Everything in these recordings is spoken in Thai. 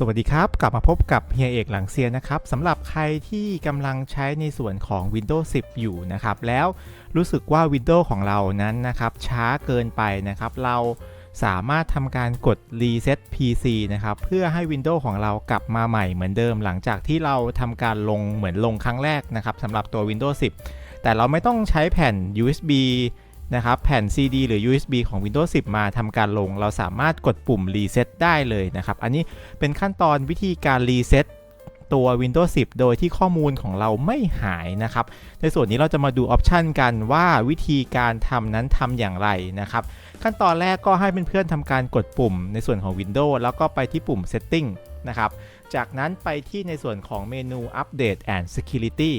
สวัสดีครับ กลับมาพบกับเฮียเอกหลังเซียนนะครับสำหรับใครที่กำลังใช้ในส่วนของ Windows 10 อยู่นะครับ แล้วรู้สึกว่า Windows ของเรานั้นนะครับ ช้าเกินไปนะครับ เราสามารถทำการกด Reset PC นะครับ เพื่อให้ Windows ของเรากลับมาใหม่เหมือนเดิม หลังจากที่เราทำการลงเหมือนลงครั้งแรกนะครับสำหรับตัว Windows 10 แต่เราไม่ต้องใช้แผ่น USB นะครับแผ่น CD หรือ USB ของ Windows 10 มาทำการลง เราสามารถกดปุ่ม Reset ได้เลยนะครับ อันนี้เป็นขั้นตอนวิธีการ Reset ตัว Windows 10 โดยที่ข้อมูลของเราไม่หายนะครับ ในส่วนนี้เราจะมาดูออปชันกันว่าวิธีการทำนั้นทำอย่างไรนะครับ ขั้นตอนแรกก็ให้เพื่อนๆทำการกดปุ่มในส่วนของ Windows แล้วก็ไปที่ปุ่ม Setting นะครับ จากนั้นไปที่ในส่วนของเมนู Update and Security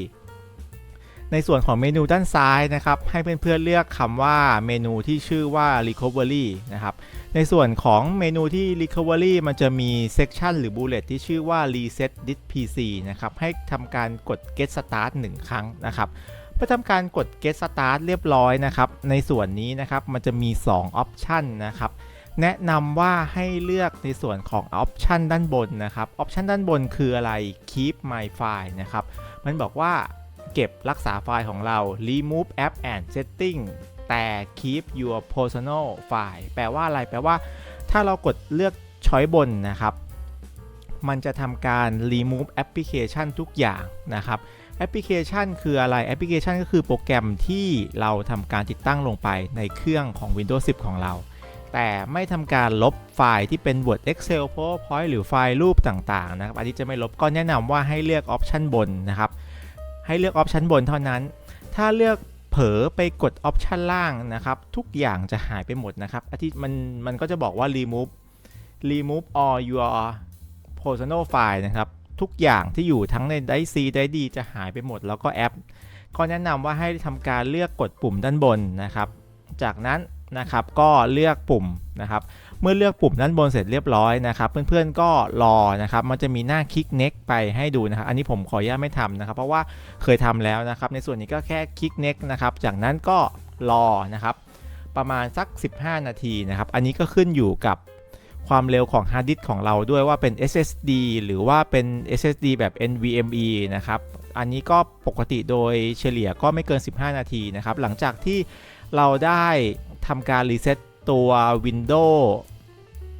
ในส่วนของเมนูด้านซ้ายนะครับให้เพื่อนๆเลือกคำว่าเมนูที่ชื่อว่า Recovery นะครับในส่วนของเมนูที่ Recovery มันจะมี Section หรือ Bullet ที่ชื่อว่า Reset Disk PC นะครับให้ทำการกด Get Start 1 ครั้งนะครับเมื่อทำการกด Get Start เรียบร้อยนะครับในส่วนนี้นะครับมันจะมี 2 Option นะครับแนะนำว่าให้เลือกในส่วนของ Option ด้านบนนะครับ Option ด้านบนคืออะไร Keep My File นะครับ มันบอกว่า เก็บรักษาไฟล์ของเรา remove app and setting แต่ keep your personal file แปลว่าอะไร แปลว่า ถ้าเรากดเลือกช้อยบนนะครับ มันจะทำการ remove application ทุกอย่างนะครับแอปพลิเคชันคืออะไรแอปพลิเคชันก็คือโปรแกรมที่เราทำการติดตั้งลงไปในเครื่องของ Windows 10 ของเรา แต่ไม่ทำการลบไฟล์ที่เป็น Word Excel PowerPoint หรือไฟล์รูปต่างๆนะครับ อันนี้จะไม่ลบก็แนะนำว่าให้เลือกออปชันบนนะครับ ให้เลือกออปชันบนเท่านั้น ถ้าเลือกเผลอไปกดออปชันล่างนะครับ ทุกอย่างจะหายไปหมดนะครับอาทิมันมันก็จะบอกว่า remove remove all your personal file นะครับทุกอย่างที่อยู่ทั้งในไดซีไดดีจะหายไปหมด แล้วก็แอป ก็แนะนำว่าให้ทำการเลือกกดปุ่มด้านบนนะครับ จากนั้น นะครับก็เลือกปุ่มนะครับเมื่อเลือกปุ่มด้านบนเสร็จเรียบร้อยนะครับเพื่อนๆก็รอนะครับมันจะมีหน้าคลิก next ไปให้ดูนะครับอันนี้ผมขออนุญาตไม่ทำนะครับ เพราะว่าเคยทำแล้วนะครับ ในส่วนนี้ก็แค่คลิก next นะครับจากนั้นก็รอนะครับประมาณสัก 15 นาทีนะครับอันนี้ก็ขึ้นอยู่กับความเร็วของฮาร์ดดิสก์ของเราด้วยว่าเป็น SSD หรือว่าเป็น SSD แบบ NVMe นะครับ อันนี้ก็ปกติโดยเฉลี่ยก็ไม่เกิน 15 นาทีนะครับ หลังจากที่ เราได้ทำการรีเซ็ตตัว Windows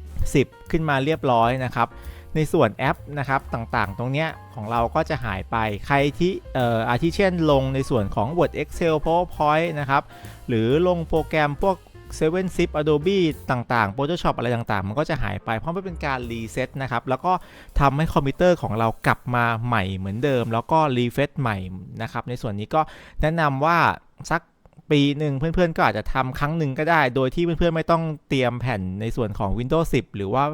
10 ขึ้นมาเรียบร้อยนะครับ ในส่วนแอปนะครับต่างๆ ตรงเนี้ยของเราก็จะหายไปใครที่เอ่ออาทิเช่นลงในส่วนของ Word Excel PowerPoint นะครับ หรือลงโปรแกรมพวก7 Zip Adobe ต่างๆ Photoshop อะไรต่างๆ มันก็จะหายไป เพราะมันเป็นการรีเซ็ตนะครับ แล้วก็ทำให้คอมพิวเตอร์ของเรากลับมาใหม่เหมือนเดิม แล้วก็รีเฟซใหม่นะครับ ในส่วนนี้ก็แนะนำว่าสัก ปีหนึ่งเพื่อนๆก็อาจจะทำครั้งหนึ่งก็ได้ โดยที่เพื่อนๆไม่ต้องเตรียมแผ่นในส่วนของ Windows 10 หรือว่า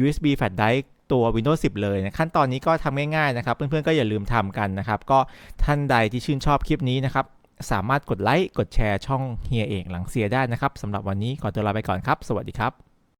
USB flash drive ตัว Windows 10 เลยนะขั้นตอนนี้ก็ทำง่ายๆนะครับ เพื่อนๆก็อย่าลืมทำกันนะครับ ก็ท่านใดที่ชื่นชอบคลิปนี้นะครับ สามารถกดไลค์กดแชร์ช่องเฮียเอกหลังเสียได้นะครับสำหรับวันนี้ขอตัวลาไปก่อนครับ สวัสดีครับ